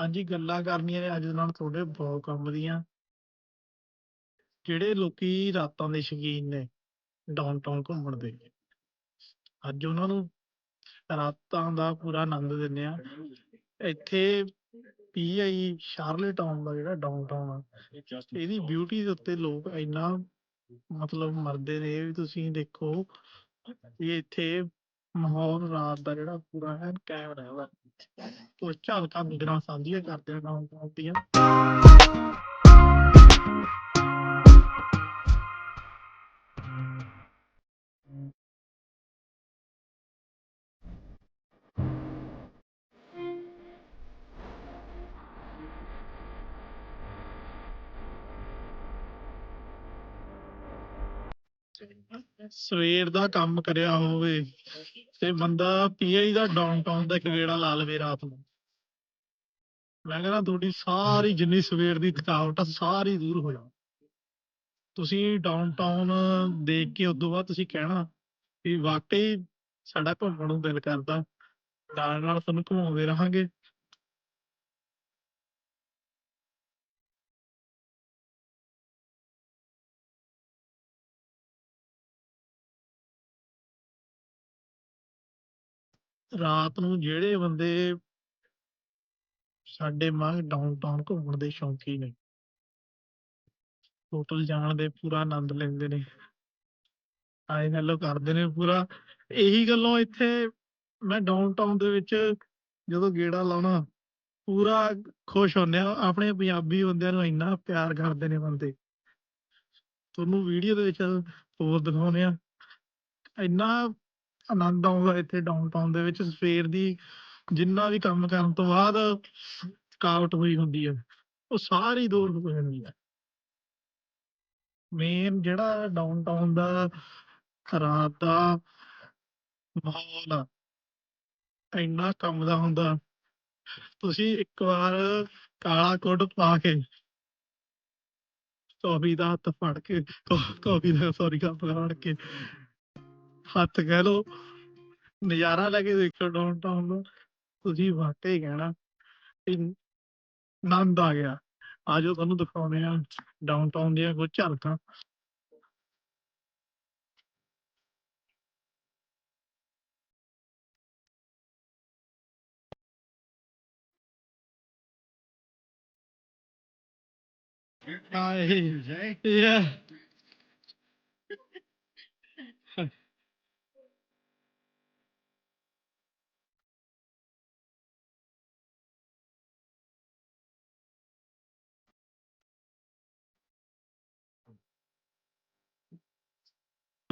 ਹਾਂਜੀ, ਗੱਲਾਂ ਕਰਨੀਆਂ ਨੇ ਅੱਜ ਨਾਲ ਤੁਹਾਡੇ ਬਹੁਤ ਕੰਮ ਦੀਆਂ। ਜਿਹੜੇ ਲੋਕੀ ਰਾਤਾਂ ਦੇ ਸ਼ੌਕੀਨ ਨੇ ਡਾਊਨਟਾਊਨ ਘੁੰਮਣ ਦੇ? ਅੱਜ ਉਹਨਾਂ ਨੂੰ ਰਾਤਾਂ ਦਾ ਪੂਰਾ ਆਨੰਦ ਦਿੰਦੇ ਆ ਇੱਥੇ ਪੀਆਈ ਸ਼ਾਰਲੇ ਟਾਊਨ ਦਾ ਜਿਹੜਾ ਡਾਊਨਟਾਊਨ ਆ, ਇਹਦੀ ਬਿਊਟੀ ਦੇ ਉੱਤੇ ਲੋਕ ਇੰਨਾ ਮਤਲਬ ਮਰਦੇ ਨੇ ਵੀ ਤੁਸੀਂ ਦੇਖੋ, ਵੀ ਇੱਥੇ ਮਾਹੌਲ ਰਾਤ ਦਾ ਜਿਹੜਾ ਪੂਰਾ ਹੈ ਕਾਇਮ ਰਹਿੰਦਾ। ਉਹ ਝਲਕਾਂ ਨਿਗਰਾਂ ਸਾਂਝੀਆਂ ਕਰਦੇ ਆ ਸਵੇਰ ਦਾ ਕੰਮ ਕਰਿਆ ਹੋਵੇ ਤੇ ਬੰਦਾ ਪੀਆਈ ਦਾ ਡਾਊਨਟਾਊਨ ਦਾ ਇੱਕ ਗੇੜਾ ਲਾ ਲਵੇ ਰਾਤ ਨੂੰ। ਮੈਂ ਕਹਿੰਦਾ ਤੁਹਾਡੀ ਸਾਰੀ ਜਿੰਨੀ ਸਵੇਰ ਦੀ ਥਕਾਵਟ ਆ, ਸਾਰੀ ਦੂਰ ਹੋ ਜਾ ਤੁਸੀਂ ਡਾਊਨਟਾਊਨ ਦੇਖ ਕੇ ਉਦੋਂ ਬਾਅਦ ਤੁਸੀਂ ਕਹਿਣਾ ਵੀ ਵਾਕਈ ਸਾਡਾ ਘੁੰਮਣ ਨੂੰ ਦਿਲ ਕਰਦਾ। ਨਾਲ ਨਾਲ ਤੁਹਾਨੂੰ ਘੁਮਾਉਂਦੇ ਰਹਾਂਗੇ। ਰਾਤ ਨੂੰ ਜਿਹੜੇ ਬੰਦੇ ਸਾਡੇ ਵਾਂਗ ਡਾਊਨਟਾਊਨ ਘੁੰਮਣ ਦੇ ਸ਼ੌਂਕੀ ਨੇ ਹੋਟਲ ਜਾਣ ਦੇ ਪੂਰਾ ਆਨੰਦ ਲੈਂਦੇ ਨੇ, ਆਏ ਹੈਲੋ ਕਰਦੇ ਨੇ ਪੂਰਾ। ਇਹੀ ਗੱਲੋਂ ਇੱਥੇ ਮੈਂ ਡਾਊਨਟਾਊਨ ਦੇ ਵਿੱਚ ਜਦੋਂ ਗੇੜਾ ਲਾਉਣਾ, ਪੂਰਾ ਖੁਸ਼ ਹੁੰਦੇ ਆ। ਆਪਣੇ ਪੰਜਾਬੀ ਬੰਦਿਆਂ ਨੂੰ ਇੰਨਾ ਪਿਆਰ ਕਰਦੇ ਨੇ ਬੰਦੇ। ਤੁਹਾਨੂੰ ਵੀਡੀਓ ਦੇ ਵਿੱਚ ਹੋਰ ਦਿਖਾਉਂਦੇ ਆ। ਇੰਨਾ ਆਨੰਦ ਆਉਂਦਾ ਇੱਥੇ ਡਾਊਨਟਾਊਨ ਦੇ ਵਿੱਚ, ਸਵੇਰ ਦੀ ਜਿੰਨਾ ਵੀ ਕੰਮ ਕਰਨ ਤੋਂ ਬਾਅਦ ਥਕਾਵਟ ਹੋਈ ਹੁੰਦੀ ਹੈ, ਉਹ ਸਾਰੀ ਦੂਰ ਹੋ ਜਾਂਦੀ ਹੈ। ਮੇਨ ਜਿਹੜਾ ਡਾਊਨਟਾਊਨ ਦਾ ਰਾਤ ਦਾ ਮਾਹੌਲ ਆ, ਇੰਨਾ ਕੰਮ ਦਾ ਹੁੰਦਾ। ਤੁਸੀਂ ਇੱਕ ਵਾਰ ਕਾਲਾ ਕੋਟ ਪਾ ਕੇ ਕਾਫੀ ਦਾ ਹੱਥ ਫੜ ਕੇ ਕਾਫੀ ਦਾ ਸੌਰੀ ਕੱਪ ਫੜ ਕੇ ਹੱਥ ਕਹਿ ਲੋ ਨਜ਼ਾਰਾ ਲੈ ਕੇ ਦੇਖੋ ਡਾਊਨਟਾਊਨ ਦਾ ਤੁਸੀਂ ਵਾਕਈ ਕਹਿਣਾ ਵੀ ਆਨੰਦ ਆ ਗਿਆ ਆਜੋ ਤੁਹਾਨੂੰ ਦਿਖਾਉਂਦੇ ਆ ਡਾਊਨਟਾਊਨ ਦੀਆਂ ਕੁਝ ਝਲਕਾਂ Hi. Yeah.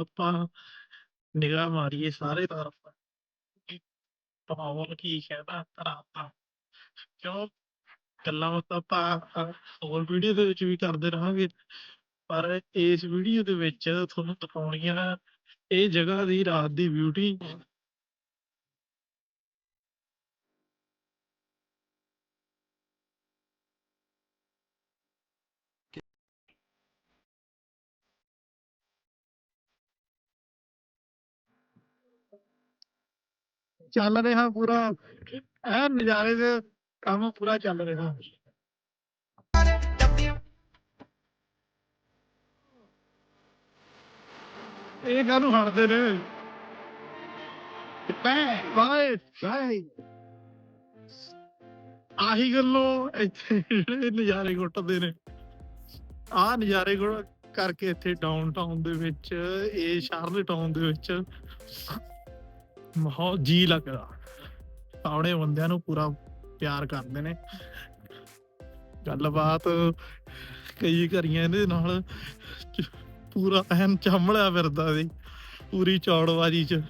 ਆਪਾਂ ਨਿਗਾਹ ਮਾਰੀਏ ਸਾਰੇ ਤਰਫ ਮਾਹੌਲ ਕੀ ਕਹਿੰਦਾ ਰਾਤ ਦਾ। ਕਿਉਂ? ਗੱਲਾਂ ਬਾਤਾਂ ਆਪਾਂ ਹੋਰ ਵੀਡੀਓ ਦੇ ਵਿੱਚ ਵੀ ਕਰਦੇ ਰਹਾਂਗੇ। ਪਰ ਇਸ ਵੀਡੀਓ ਦੇ ਵਿੱਚ ਤੁਹਾਨੂੰ ਦਿਖਾਉਣੀਆਂ ਇਹ ਜਗ੍ਹਾ ਦੀ ਰਾਤ ਦੀ ਬਿਊਟੀ ਚੱਲ ਰਿਹਾ ਪੂਰਾ। ਐ ਨਜ਼ਾਰੇ ਦੇ ਕੰਮ ਪੂਰਾ ਚੱਲ ਰਿਹਾ। ਇਹ ਕਾਹਨੂੰ ਹਟਦੇ ਨੇ। ਬੈ ਬਾਏ ਬਾਏ ਆਹੀ ਗੱਲੋਂ ਇੱਥੇ ਜਿਹੜੇ ਨਜ਼ਾਰੇ ਘੁੱਟਦੇ ਨੇ। ਆਹ ਨਜ਼ਾਰੇ ਕਰਕੇ ਇੱਥੇ ਡਾਊਨਟਾਊਨ ਦੇ ਵਿੱਚ, ਇਹ ਸ਼ਾਰਲੇ ਟਾਊਨ ਦੇ ਵਿੱਚ ਮਾਹੌਲ ਜੀ ਲੱਗਦਾ। ਆਪਣੇ ਬੰਦਿਆਂ ਨੂੰ ਪੂਰਾ ਪਿਆਰ ਕਰਦੇ ਨੇ। ਗੱਲਬਾਤ ਕਈ ਕਰੀਆਂ ਇਹਦੇ ਨਾਲ। ਚ- ਪੂਰਾ ਐਨ ਚੰਮਲਿਆ ਫਿਰਦਾ ਸੀ। ਪੂਰੀ ਚੌੜਬਾਜੀ ਚ।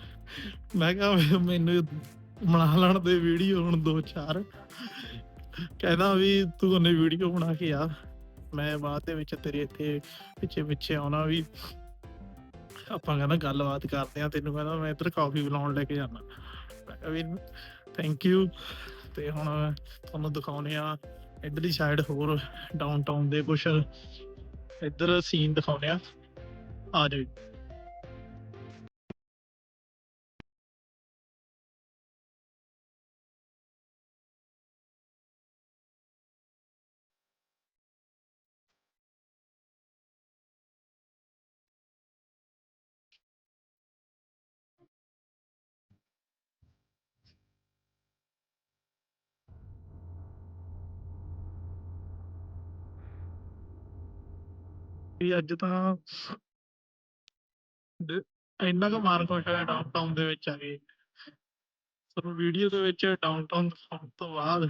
ਮੈਂ ਕਿਹਾ ਮੈਨੂੰ ਬਣਾ ਲੈਣ ਦੇ ਵੀਡੀਓ ਹੁਣ ਦੋ ਚਾਰ। ਕਹਿੰਦਾ ਵੀ ਤੂੰ ਉਹਨੇ ਵੀਡੀਓ ਬਣਾ ਕੇ ਆ। ਮੈਂ ਬਾਅਦ ਦੇ ਵਿੱਚ ਤੇਰੇ ਇੱਥੇ ਪਿੱਛੇ ਪਿੱਛੇ ਆਉਣਾ ਵੀ। ਆਪਾਂ ਕਹਿੰਦਾ ਗੱਲਬਾਤ ਕਰਦੇ ਆ ਤੈਨੂੰ ਕਹਿੰਦਾ ਮੈਂ ਇੱਧਰ ਕਾਫੀ ਬਣਾਉਣ ਲੈ ਕੇ ਜਾਣਾ ਮੈਂ ਕਿਹਾ ਵੀ ਥੈਂਕ ਯੂ ਤੇ ਹੁਣ ਤੁਹਾਨੂੰ ਦਿਖਾਉਨੇ ਆ ਇਧਰਲੀ ਸਾਈਡ ਹੋਰ ਡਾਊਨਟਾਊਨ ਦੇ ਕੁਛ ਇੱਧਰ ਸੀਨ ਦਿਖਾਉਨੇ ਆ ਆ ਜਾਓ ਵੀ ਅੱਜ ਤਾਂ ਦ- ਇੰਨਾ ਕੁ ਮਾਰ ਖੁਸ਼ ਹੋਇਆ ਡਾਊਨਟਾਊਨ ਦੇ ਵਿੱਚ ਆ ਗਏ ਤੁਹਾਨੂੰ ਵੀਡੀਓ ਦੇ ਵਿੱਚ ਡਾਊਨਟਾਊਨ ਦਿਖਾਉਣ ਤੋਂ ਬਾਅਦ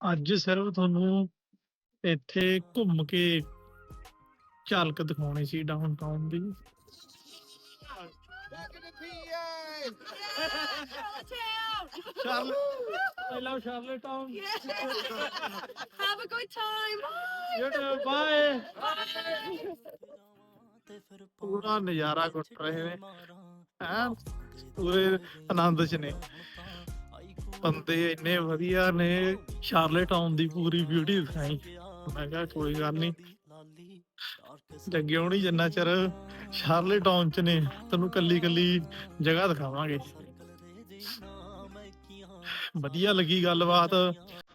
ਅੱਜ ਸਿਰਫ ਤੁਹਾਨੂੰ ਇੱਥੇ ਘੁੰਮ ਕੇ ਝਲਕ ਦਿਖਾਉਣੀ ਸੀ ਡਾਊਨਟਾਊਨ ਦੀ। ਸ਼ਾਰਲ I love Charlottetown Have a good time. You bye ਪੂਰਾ ਨਜ਼ਾਰਾ ਕੁੱਟ ਰਹੇ ਨੇ। ਐਨ ਪੂਰੇ ਆਨੰਦ ਚ ਨੇ। ਬੰਦੇ ਇੰਨੇ ਵਧੀਆ ਨੇ, ਸ਼ਾਰਲਟ ਟਾਊਨ ਦੀ ਪੂਰੀ ਬਿਊਟੀ ਦਿਖਾਈ। ਮੈਂ ਕਿਹਾ ਕੋਈ ਗੱਲ ਨਹੀਂ ਜੱਗੇ ਹੋਣੀ ਜਿੰਨਾ ਚਿਰ ਸ਼ਾਰਲਟ ਟਾਊਨ ਚ ਨੇ, ਤੈਨੂੰ ਕੱਲੀ ਕੱਲੀ ਜਗ੍ਹਾ ਦਿਖਾਵਾਂਗੇ। ਵਧੀਆ ਲੱਗੀ ਗੱਲਬਾਤ।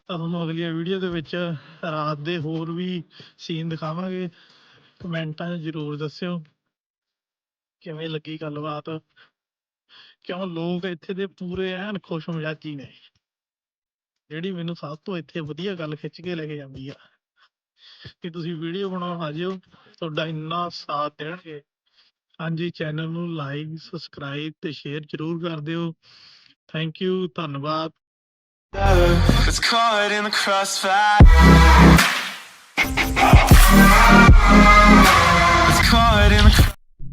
ਤਾਂ ਤੁਹਾਨੂੰ ਅਗਲੀ ਵੀਡੀਓ ਦੇ ਵਿੱਚ ਰਾਤ ਦੇ ਹੋਰ ਵੀ ਸੀਨ ਦਿਖਾਵਾਂਗੇ। ਕਮੈਂਟਾਂ 'ਚ ਜ਼ਰੂਰ ਦੱਸਿਓ। ਕਿਵੇਂ ਲੱਗੀ ਗੱਲਬਾਤ? ਕਿਉਂ ਲੋਕ ਇੱਥੇ ਦੇ ਪੂਰੇ ਐਨ ਖੁਸ਼ ਮਿਜਾਜੀ ਨੇ? ਜਿਹੜੀ ਮੈਨੂੰ ਸਭ ਤੋਂ ਇੱਥੇ ਵਧੀਆ ਗੱਲ ਖਿੱਚ ਕੇ ਲੈ ਕੇ ਜਾਂਦੀ ਆ, ਕਿ ਤੁਸੀਂ ਵੀਡੀਓ ਬਣਾਉਣ ਆ ਜਿਓ, ਤੁਹਾਡਾ ਇੰਨਾ ਸਾਥ ਦੇਣਗੇ। ਹਾਂਜੀ, ਚੈਨਲ ਨੂੰ ਲਾਈਕ ਸਬਸਕ੍ਰਾਈਬ ਤੇ ਸ਼ੇਅਰ ਜ਼ਰੂਰ ਕਰ ਦਿਓ। ਥੈਂਕ ਯੂ ਧੰਨਵਾਦ। It's caught in the crossfire.